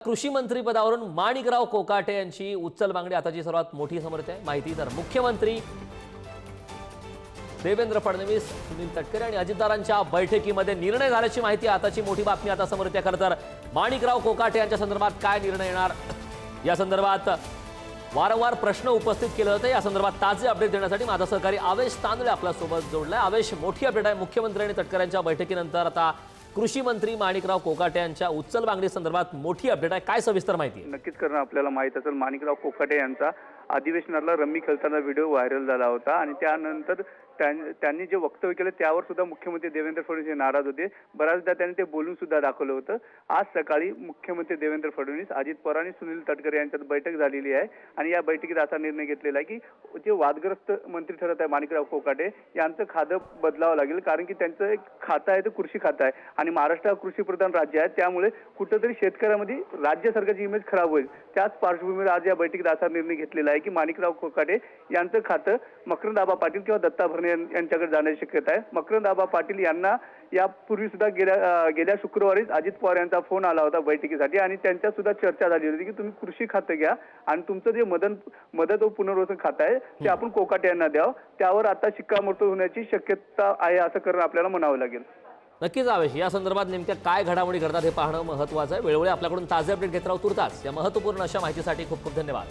कृषी मंत्रीपदावरून माणिकराव कोकाटे यांची उच्चल मागणी आताची सर्वात मोठी समर्थ आहे माहिती तर मुख्यमंत्री देवेंद्र फडणवीस सुनील तटकरे आणि अजितदारांच्या बैठकीमध्ये निर्णय झाल्याची माहिती आताची मोठी बातमी आता समोर येते. खरं तर माणिकराव कोकाटे यांच्या संदर्भात काय निर्णय येणार? या संदर्भात वारंवार प्रश्न उपस्थित केले होते. या संदर्भात ताजे अपडेट देण्यासाठी माझा सहकारी आवेश तांदळे आपल्यासोबत जोडलाय. आवेश मोठी अपडेट आहे. मुख्यमंत्री आणि तटकऱ्यांच्या बैठकीनंतर आता कृषी मंत्री माणिकराव कोकाटे यांच्या उच्चल मागणी संदर्भात मोठी अपडेट आहे. काय सविस्तर माहिती नक्कीच करणं आपल्याला माहीत असेल. माणिकराव कोकाटे यांचा अधिवेशनातला रम्मी खेळताना व्हिडिओ व्हायरल झाला होता आणि त्यानंतर त्यां- त्यांनी जे वक्तव्य केलं त्यावर सुद्धा मुख्यमंत्री देवेंद्र फडणवीस हे नाराज होते. बऱ्याचदा त्यांनी ते बोलून सुद्धा दाखवलं होतं. आज सकाळी मुख्यमंत्री देवेंद्र फडणवीस अजित पवार आणि सुनील तटकरे यांच्यात बैठक झालेली आहे आणि या बैठकीत असा निर्णय घेतलेला आहे की जे वादग्रस्त मंत्री ठरत आहे माणिकराव कोकाटे यांचं खातं बदलावं लागेल. कारण की त्यांचं एक खातं आहे ते कृषी खातं आहे. आणि महाराष्ट्र हा कृषीप्रधान राज्य आहे. त्यामुळे कुठंतरी शेतकऱ्यामध्ये राज्य सरकारची इमेज खराब होईल. त्याच पार्श्वभूमीवर आज या बैठकीत असा निर्णय घेतलेला आहे की माणिकराव कोकाटे यांचं खातं मकरंद आबा पाटील किंवा दत्ता भरणे यांच्याकडे जाण्याची शक्यता आहे. मकरंद आबा पाटील यांना यापूर्वी सुद्धा गेल्या गेल्या शुक्रवारीच अजित पवार यांचा फोन आला होता बैठकीसाठी आणि त्यांच्यात सुद्धा चर्चा झाली होती की तुम्ही कृषी खातं घ्या आणि तुमचं जे मदन मदत व पुनर्वसन खातं आहे ते आपण कोकाटे यांना द्यावं. त्यावर आता शिक्कामोर्तब होण्याची शक्यता आहे असं करणं आपल्याला म्हणावं लागेल. नक्कीच आवेश या संदर्भात नेमक्या काय घडामोडी घडतात हे पाहणं महत्त्वाचं आहे. वेळोवेळी आपल्याकडून ताजे अपडेट घेत राहू तुर्ताच या महत्त्वपूर्ण अशा माहितीसाठी खूप खूप धन्यवाद.